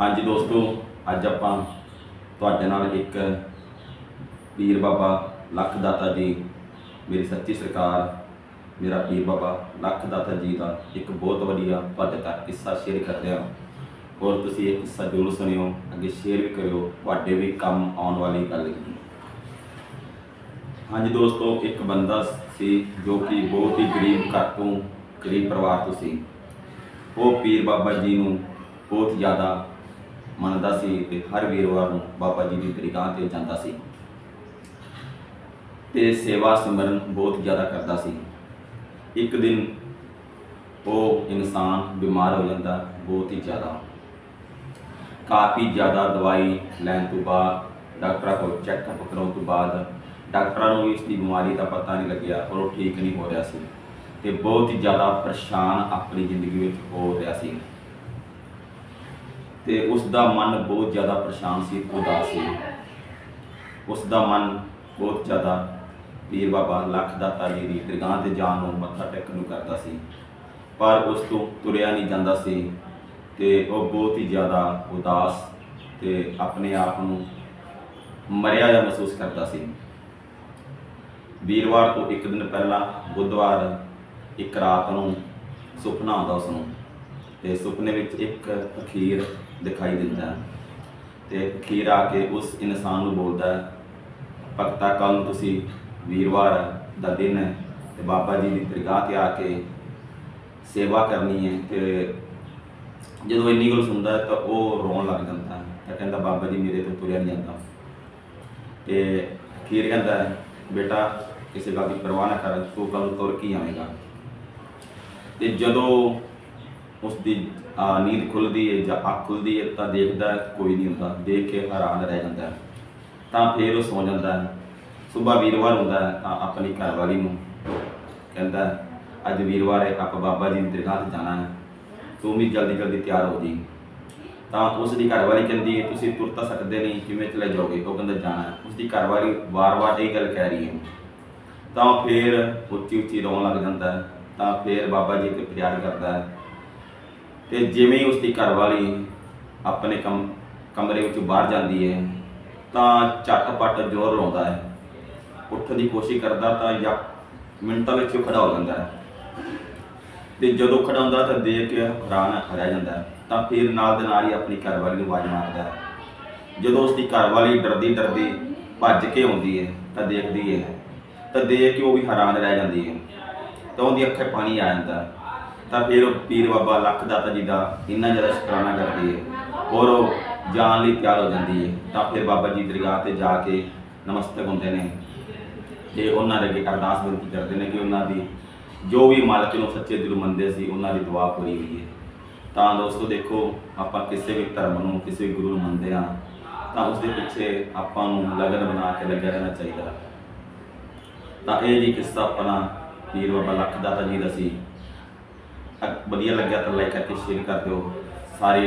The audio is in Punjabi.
ਹਾਂਜੀ ਦੋਸਤੋ, ਅੱਜ ਆਪਾਂ ਤੁਹਾਡੇ ਨਾਲ ਇੱਕ ਪੀਰ ਬਾਬਾ ਲੱਖ ਦਾਤਾ ਜੀ, ਮੇਰੀ ਸੱਚੀ ਸਰਕਾਰ, ਮੇਰਾ ਪੀਰ ਬਾਬਾ ਲੱਖ ਦਾਤਾ ਜੀ ਦਾ ਇੱਕ ਬਹੁਤ ਵਧੀਆ ਤੁਹਾਡੇ ਤੱਕ ਕਿੱਸਾ ਸ਼ੇਅਰ ਕਰਦੇ ਹਾਂ। ਔਰ ਤੁਸੀਂ ਇਹ ਕਿੱਸਾ ਜ਼ਰੂਰ ਸੁਣਿਓ, ਅੱਗੇ ਸ਼ੇਅਰ ਵੀ ਕਰਿਓ, ਤੁਹਾਡੇ ਵੀ ਕੰਮ ਆਉਣ ਵਾਲੀ ਗੱਲ ਹੈ। ਹਾਂਜੀ ਦੋਸਤੋ, ਇੱਕ ਬੰਦਾ ਸੀ ਜੋ ਕਿ ਬਹੁਤ ਹੀ ਗਰੀਬ ਘਰ ਤੋਂ ਗਰੀਬ ਪਰਿਵਾਰ ਤੋਂ ਸੀ। ਉਹ ਪੀਰ ਬਾਬਾ ਜੀ ਨੂੰ ਬਹੁਤ ਜ਼ਿਆਦਾ ਮੰਨਦਾ ਸੀ ਤੇ ਹਰ ਵੀਰਵਾਰ ਨੂੰ ਬਾਬਾ ਜੀ ਦੀ ਦਰਗਾਹ ਤੇ ਜਾਂਦਾ ਸੀ। ਤੇ ਸੇਵਾ ਸਿਮਰਨ ਬਹੁਤ ਜ਼ਿਆਦਾ ਕਰਦਾ ਸੀ। ਇੱਕ ਦਿਨ ਉਹ ਇਨਸਾਨ ਬਿਮਾਰ ਹੋ ਜਾਂਦਾ, ਬਹੁਤ ਹੀ ਜ਼ਿਆਦਾ। ਕਾਫੀ ਜ਼ਿਆਦਾ ਦਵਾਈ ਲੈਣ ਤੋਂ ਬਾਅਦ, ਡਾਕਟਰਾਂ ਕੋਲ ਚੈੱਕਅਪ ਕਰਾਉਣ ਤੋਂ ਬਾਅਦ, ਡਾਕਟਰਾਂ ਨੂੰ ਇਸ ਦੀ ਬਿਮਾਰੀ ਦਾ ਪਤਾ ਨਹੀਂ ਲੱਗਿਆ ਔਰ ਉਹ ਠੀਕ ਨਹੀਂ ਹੋ ਰਿਹਾ ਸੀ। ਤੇ ਬਹੁਤ ਹੀ ਜ਼ਿਆਦਾ ਪਰੇਸ਼ਾਨ ਆਪਣੀ ਜ਼ਿੰਦਗੀ ਵਿੱਚ ਹੋ ਰਿਹਾ ਸੀ। ਤੇ ਉਸ ਦਾ ਮਨ ਬਹੁਤ ਜ਼ਿਆਦਾ ਪਰੇਸ਼ਾਨ ਸੀ, ਉਦਾਸ ਸੀ। ਉਸ ਦਾ ਮਨ ਬਹੁਤ ਜ਼ਿਆਦਾ ਪੀਰ ਬਾਬਾ ਲੱਖ ਦਾਤਾ ਜੀ ਦੀ ਦਰਗਾਹ ਤੇ ਜਾਣ ਨੂੰ ਮੱਥਾ ਟੇਕਣ ਨੂੰ ਕਰਦਾ ਸੀ। ਪਰ ਉਸ ਤੋਂ ਤੁਰਿਆ ਨਹੀਂ ਜਾਂਦਾ ਸੀ ਤੇ ਉਹ ਬਹੁਤ ਹੀ ਜ਼ਿਆਦਾ ਉਦਾਸ ਤੇ ਆਪਣੇ ਆਪ ਨੂੰ ਮਰਿਆ ਜਿਹਾ ਮਹਿਸੂਸ ਕਰਦਾ ਸੀ। ਵੀਰਵਾਰ ਤੋਂ ਇੱਕ ਦਿਨ ਪਹਿਲਾਂ ਬੁੱਧਵਾਰ ਇੱਕ ਰਾਤ ਨੂੰ ਸੁਪਨਾ ਆਉਂਦਾ ਉਸ ਨੂੰ ਤੇ ਸੁਪਨੇ ਵਿੱਚ ਇੱਕ ਅਖੀਰ ਦਿਖਾਈ ਦਿੰਦਾ ਹੈ। ਤੇ ਫਕੀਰ ਆ ਕੇ ਉਸ ਇਨਸਾਨ ਨੂੰ ਬੋਲਦਾ ਭਗਤਾ ਕੱਲ ਤੁਸੀਂ ਵੀਰਵਾਰ ਦਾ ਦਿਨ ਹੈ ਤੇ ਬਾਬਾ ਜੀ ਦੀ ਦਰਗਾਹ ਤੇ ਆ ਕੇ ਸੇਵਾ ਕਰਨੀ ਹੈ ਤੇ ਜਦੋਂ ਇੰਨੀ ਗੱਲ ਸੁਣਦਾ ਤਾਂ ਉਹ ਰੋਣ ਲੱਗ ਜਾਂਦਾ ਤਾਂ ਕਹਿੰਦਾ, ਬਾਬਾ ਜੀ, ਮੇਰੇ ਤੋਂ ਤੁਰਿਆ ਨਹੀਂ ਜਾਂਦਾ। ਤੇ ਅਖੀਰ ਕਹਿੰਦਾ ਬੇਟਾ, ਕਿਸੇ ਗੱਲ ਦੀ ਪਰਵਾਹ ਨਾ ਕਰ, ਤੂੰ ਕੱਲ ਤੁਰ ਕੇ ਹੀ ਆਵੇਂਗਾ। ਤੇ ਜਦੋਂ ਉਸ ਦੀ ਨੀਂਦ ਖੁੱਲਦੀ ਹੈ ਜਾਂ ਅੱਖ ਖੁੱਲਦੀ ਹੈ ਤਾਂ ਦੇਖਦਾ ਕੋਈ ਨਹੀਂ ਹੁੰਦਾ, ਦੇਖ ਕੇ ਹੈਰਾਨ ਰਹਿ ਜਾਂਦਾ ਤਾਂ ਫਿਰ ਉਹ ਸੌ ਜਾਂਦਾ ਹੈ। ਸਵੇਰ ਵੀਰਵਾਰ ਹੁੰਦਾ ਹੈ ਤਾਂ ਆਪਣੀ ਘਰਵਾਲੀ ਨੂੰ ਕਹਿੰਦਾ ਅੱਜ ਵੀਰਵਾਰ ਹੈ ਆਪਾਂ ਬਾਬਾ ਜੀ ਦੇ ਦਰਗਾਹ ਜਾਣਾ ਹੈ। ਤੂੰ ਵੀ ਜਲਦੀ ਜਲਦੀ ਤਿਆਰ ਹੋ ਜੀ। ਤਾਂ ਉਸ ਦੀ ਘਰਵਾਲੀ ਕਹਿੰਦੀ ਹੈ, ਤੁਸੀਂ ਤੁਰ ਤਾਂ ਸਕਦੇ ਨਹੀਂ, ਕਿਵੇਂ ਚਲੇ ਜਾਓਗੇ? ਉਹ ਕਹਿੰਦਾ, ਜਾਣਾ ਹੈ। ਉਸ ਦੀ ਘਰਵਾਲੀ ਵਾਰ-ਵਾਰ ਇਹ ਗੱਲ ਕਹਿ ਰਹੀ ਹੈ। ਤਾਂ ਫਿਰ ਉੱਚੀ ਉੱਚੀ ਰੋਣ ਲੱਗ ਜਾਂਦਾ ਹੈ। ਤਾਂ ਫਿਰ ਬਾਬਾ ਜੀ ਅੱਗੇ ਪਿਆਰ ਕਰਦਾ ਹੈ। ਤੇ ਜਿਵੇਂ ਹੀ ਉਸ ਦੀ ਘਰਵਾਲੀ ਆਪਣੇ ਕਮ, ਕਮਰੇ ਵਿੱਚੋਂ ਬਾਹਰ ਜਾਂਦੀ ਹੈ, ਤਾਂ ਝਟਪਟ ਜ਼ੋਰ ਲਾਉਂਦਾ ਹੈ। ਉੱਠਣ ਦੀ ਕੋਸ਼ਿਸ਼ ਕਰਦਾ ਤਾਂ ਜਾਂ ਮਿੰਟਾਂ ਵਿੱਚ ਹੀ ਖੜਾ ਹੋ ਜਾਂਦਾ ਹੈ। ਤੇ ਜਦੋਂ ਖੜਾ ਹੁੰਦਾ ਤਾਂ ਦੇਖ ਕੇ ਹੈਰਾਨ ਰਹਿ ਜਾਂਦਾ ਹੈ। ਤਾਂ ਫਿਰ ਨਾਲ ਦੇ ਨਾਲ ਹੀ ਆਪਣੀ ਘਰਵਾਲੀ ਨੂੰ ਆਵਾਜ਼ ਮਾਰਦਾ ਹੈ। ਜਦੋਂ ਉਸ ਦੀ ਘਰਵਾਲੀ ਡਰਦੀ ਡਰਦੀ ਭੱਜ ਕੇ ਆਉਂਦੀ ਹੈ, ਤਾਂ ਦੇਖਦੀ ਹੈ। ਤਾਂ ਦੇਖ ਕੇ ਉਹ ਵੀ ਹੈਰਾਨ ਰਹਿ ਜਾਂਦੀ ਹੈ। ਤਾਂ ਉਹਦੀ ਅੱਖੇ ਪਾਣੀ ਆ ਜਾਂਦਾ ਹੈ। ਤਾਂ ਫਿਰ ਉਹ ਪੀਰ ਬਾਬਾ ਲੱਖ ਦਾਤਾ ਜੀ ਦਾ ਇੰਨਾ ਜ਼ਿਆਦਾ ਸ਼ੁਕਰਾਨਾ ਕਰਦੀ ਹੈ ਔਰ ਉਹ ਜਾਣ ਲਈ ਤਿਆਰ ਹੋ ਜਾਂਦੀ ਹੈ ਤਾਂ ਫਿਰ ਬਾਬਾ ਜੀ ਦਰਗਾਹ ਤੇ ਜਾ ਕੇ ਨਮਸਤਕ ਹੁੰਦੇ ਨੇ ਤੇ ਉਹਨਾਂ ਦੇ ਅੱਗੇ ਅਰਦਾਸ ਬੇਨਤੀ ਕਰਦੇ ਨੇ ਕਿ ਉਹਨਾਂ ਦੀ ਜੋ ਵੀ ਮਾਲਕ ਨੂੰ ਸੱਚੇ ਦਿਲੋਂ ਮੰਨਦੇ ਸੀ, ਉਹਨਾਂ ਦੀ ਦੁਆ ਪੂਰੀ ਹੋਈ ਹੈ ਤਾਂ ਦੋਸਤੋ ਦੇਖੋ, ਆਪਾਂ ਕਿਸੇ ਵੀ ਧਰਮ ਨੂੰ, ਕਿਸੇ ਵੀ ਗੁਰੂ ਨੂੰ ਮੰਨਦੇ ਹਾਂ, ਤਾਂ ਉਸ ਦੇ ਪਿੱਛੇ ਆਪਾਂ ਨੂੰ ਲਗਨ ਬਣਾ ਕੇ ਲੱਗਿਆ ਰਹਿਣਾ ਚਾਹੀਦਾ। ਤਾਂ ਇਹ ਜੀ ਕਿੱਸਾ ਆਪਣਾ ਪੀਰ ਬਾਬਾ ਲੱਖ ਦਾਤਾ ਜੀ ਦਾ ਸੀ। ਵਧੀਆ ਲੱਗਿਆ ਤਾਂ ਲਾਈਕ ਕਰਕੇ ਸ਼ੇਅਰ ਕਰ ਦਿਓ। ਸਾਰੇ